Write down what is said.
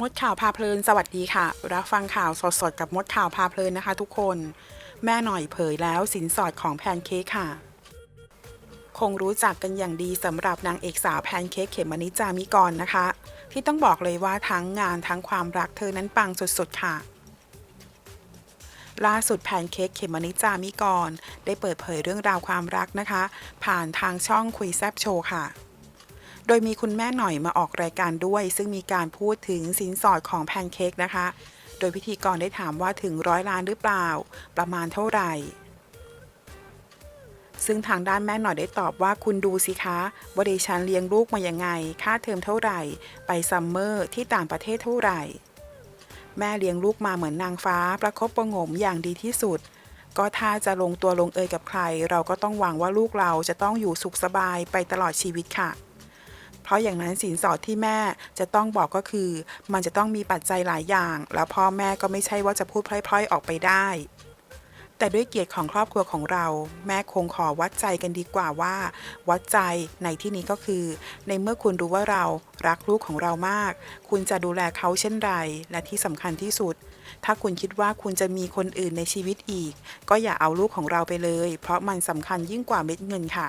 มดข่าวพาเพลินสวัสดีค่ะ รับฟังข่าวสดๆ กับมดข่าวพาเพลินนะคะทุกคน แม่หน่อยเผยแล้วสินสอดของแพนเค้กค่ะ คงรู้จักกันอย่างดีสำหรับนางเอกสาวแพนเค้กเขมมนิจามิกรนะคะ ที่ต้องบอกเลยว่าทั้งงานทั้งความรักเธอนั้นปังสุดๆค่ะ ล่าสุดแพนเค้กเขมมนิจามิกร ได้เปิดเผยเรื่องราวความรักนะคะ ผ่านทางช่องคุยแซบโชว์ค่ะ โดยมีคุณแม่หน่อยมาออกรายการด้วย ซึ่งมีการพูดถึงสินสอดของแพนเค้กนะคะ โดยพิธีกรได้ถามว่าถึงร้อยล้านหรือเปล่า ประมาณเท่าไหร่ ซึ่งทางด้านแม่หน่อยได้ตอบว่าคุณดูสิคะว่าดิฉันเลี้ยงลูกมายังไง ค่าเทอมเท่าไหร่ ไปซัมเมอร์ที่ต่างประเทศเท่าไหร่ แม่เลี้ยงลูกมาเหมือนนางฟ้า ประคบประงมอย่างดีที่สุดก็ถ้าจะลงตัวลงเอยกับใคร เราก็ต้องหวังว่าลูกเราจะต้องอยู่สุขสบายไปตลอดชีวิตค่ะ เพราะอย่างนั้นสินสอดที่แม่จะต้องบอกก็คือ มันจะต้องมีปัจจัยหลายอย่าง แล้วพ่อแม่ก็ไม่ใช่ว่าจะพูดพล่อยๆ ออกไปได้ แต่ด้วยเกียรติของครอบครัวของเรา แม่คงขอวัดใจกันดีกว่าว่า วัดใจในที่นี้ก็คือ ในเมื่อคุณรู้ว่าเรารักลูกของเรามาก คุณจะดูแลเขาเช่นไร และที่สำคัญที่สุดถ้าคุณคิดว่าคุณจะมีคนอื่นในชีวิตอีก ก็อย่าเอาลูกของเราไปเลย เพราะมันสำคัญยิ่งกว่าเม็ดเงินค่ะ